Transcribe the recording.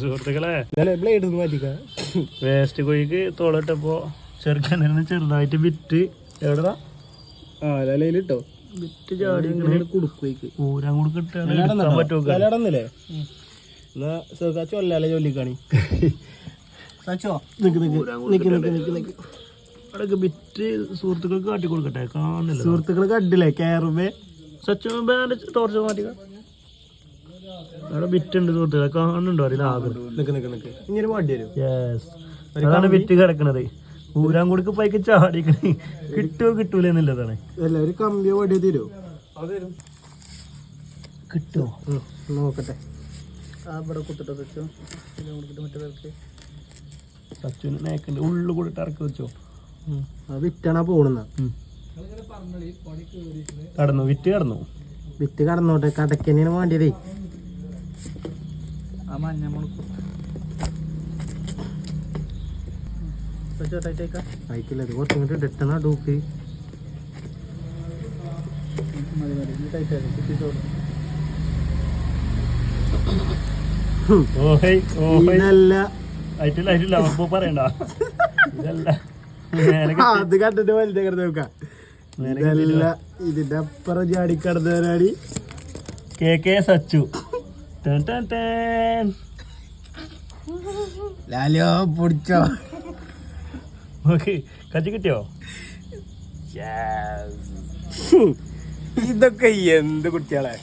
സുഹൃത്തുക്കളെ ബ്ലേഡ് ഒന്ന് മാറ്റിക്ക? വേസ്റ്റ് കോഴിക്ക് തോളിട്ടപ്പോ ചെറുക്കനിൽ നിന്ന് ചെറുതായിട്ട് വിറ്റ് എവിടെടാ? ആ ലലയിലിട്ടോ വിറ്റ് ചാടി കുടുക്കുവയ്ക്ക് ഊരാൻ കൊടുക്കട്ടെ എന്നാ ചൊല്ലാലെ ചൊല്ലിക്കാണി. സച്ചോ നിക്ക് നിക്ക് നിക്ക് നിക്ക് നിക്ക് നിക്ക്. അവിടെയൊക്കെ വിറ്റ് സുഹൃത്തുക്കൾക്ക് കാട്ടി കൊടുക്കട്ടെ കാണില്ല സുഹൃത്തുക്കൾ കണ്ടില്ലേ കയറുമ്പേ സച്ചു ടോർച്ച് മാറ്റിക്ക. അവിടെ ബിറ്റ് ഉണ്ട് സുഹൃത്തുക്കളെ കാണുന്നുണ്ടോ അറിയില്ല. ആഗ്രഹം നിക്ക് നിക്ക് നിക്ക്. ഇങ്ങനെ വണ്ടി വരും. യെസ് അതാണ് വിറ്റ് കിടക്കണത്. ഊരാൻ കൊടുക്ക് പൈക്ക് ചാടിക്കണ. കിട്ടുമോ കിട്ടൂല എന്നുള്ളതാണ്. അല്ല ഒരു കമ്പിയോ വടിയോ തരുമോ കിട്ടുമോ നോക്കട്ടെ. അവിടെ കുത്തിട്ടോ വെച്ചോ. മറ്റേ പേർക്ക് സച്ചുവിന് നേക്കുണ്ട് ഉള്ളു കൂടെ ഇറക്കി വെച്ചോ. അത് വിറ്റാണാ പോണെന്ന. കടന്നു. വിറ്റ് കടന്നു. വിറ്റ് കടന്നോട്ടെ. കടക്കന്നെയാണ് വേണ്ടിയതേ. ആ മഞ്ഞ അയക്കില്ല ഇത് കുറച്ചും കൂടി ഡൂക്ക് ആ, അത് കണ്ടിട്ട് വലുതെ കിടന്ന് നോക്കാം ഇതിന്റെ അപ്പുറം ചാടി കടന്നവരാടി കെ കെ സച്ചു. ലാലോ പൊടിച്ചോ. ഓക്കെ കച്ചി കിട്ടിയോ? ഇതൊക്കെ എന്ത് കുട്ടികളെ?